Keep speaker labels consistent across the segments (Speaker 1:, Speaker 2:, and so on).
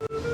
Speaker 1: 꽃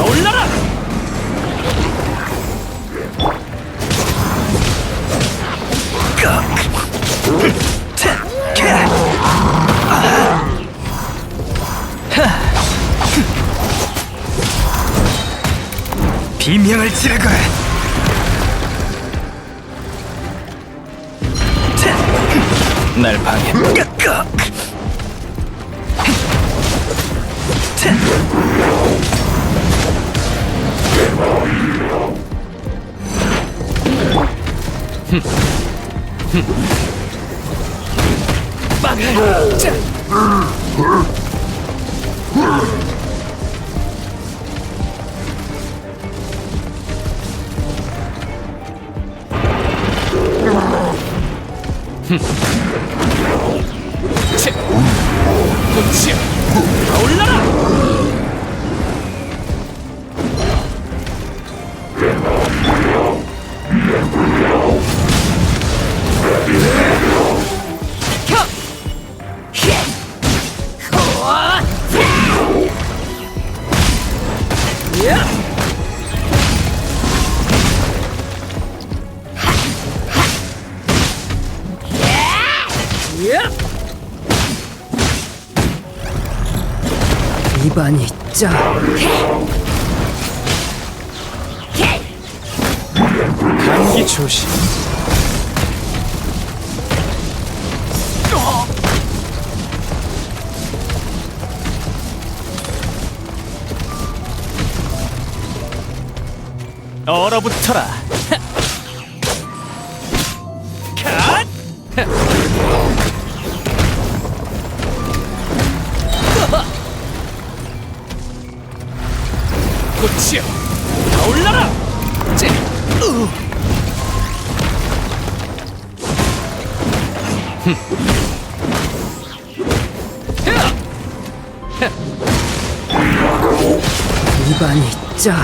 Speaker 1: 타올라라! 비명을 지르고 날 방해 꽃이여 타올라라
Speaker 2: 입안이 짜.
Speaker 1: 감기 조심 얼어붙어라 컷! 꽃이여 타올라라 째! 으!
Speaker 2: 입안이 짜.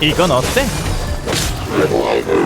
Speaker 1: 이건 어때? 소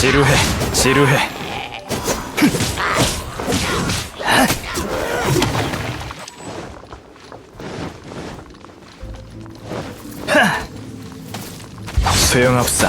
Speaker 1: 지루해, 지루해. 소용없어.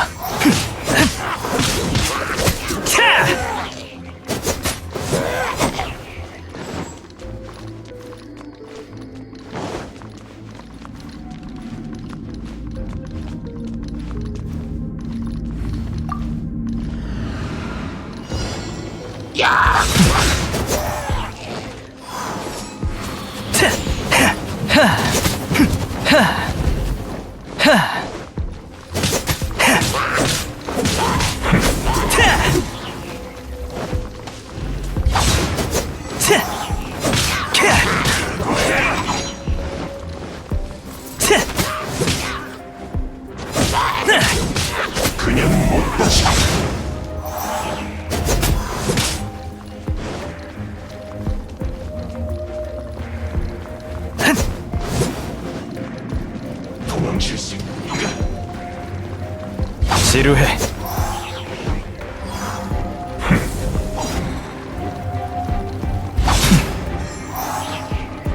Speaker 1: 지루해.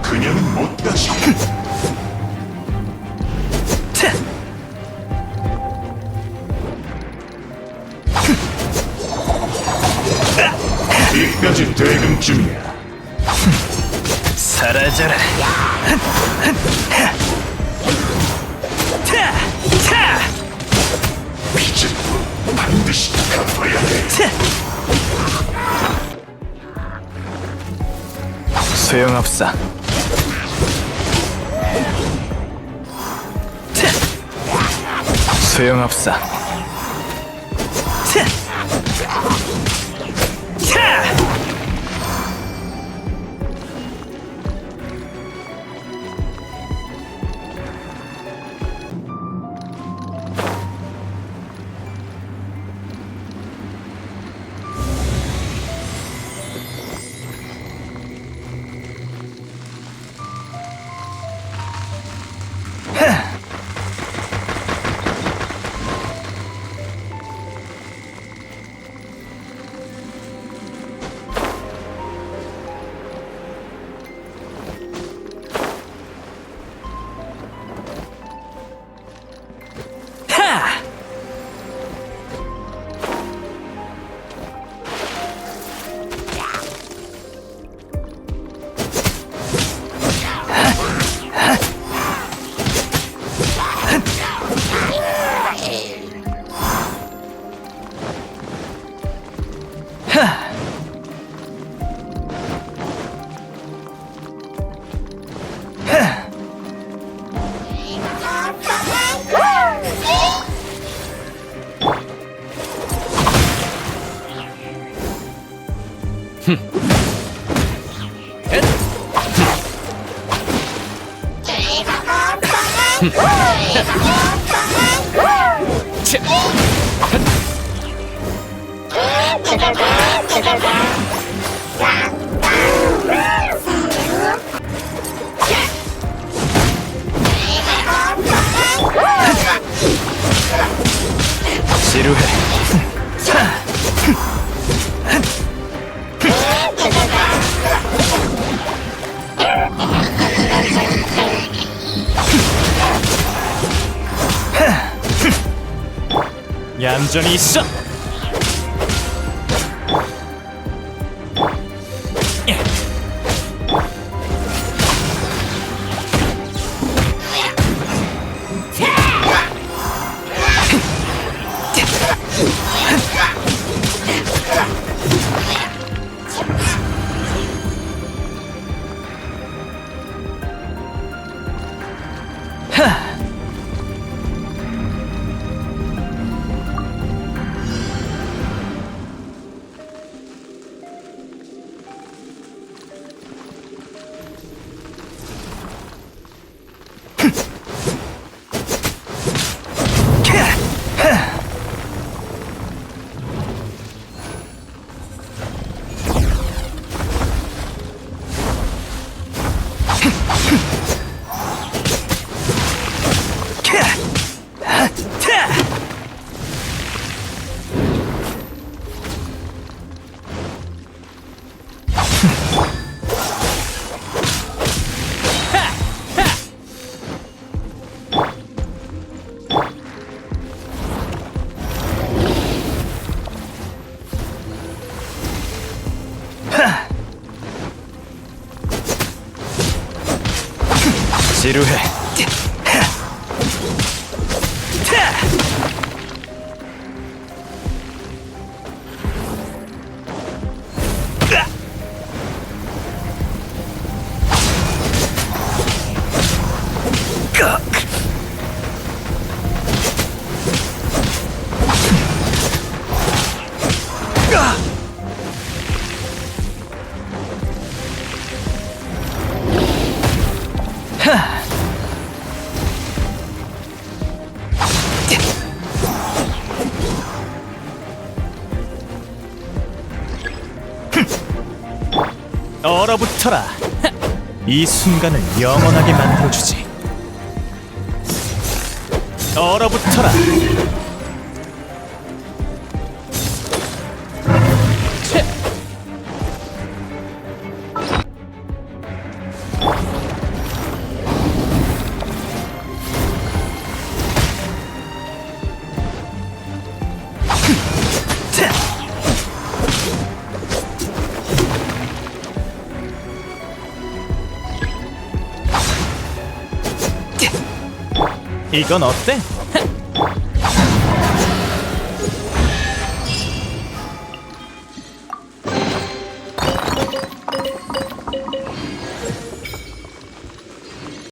Speaker 3: 그냥 못 가지. 이까지 대금쯤이야.
Speaker 1: 사라져라.
Speaker 3: 빚은 반드시 갚아야 돼.
Speaker 1: 소용없어. 소용없어. 지 站着你上。 얼어붙어라. 이 순간을 영원하게 만들어주지. 얼어붙어라. 이건 어때?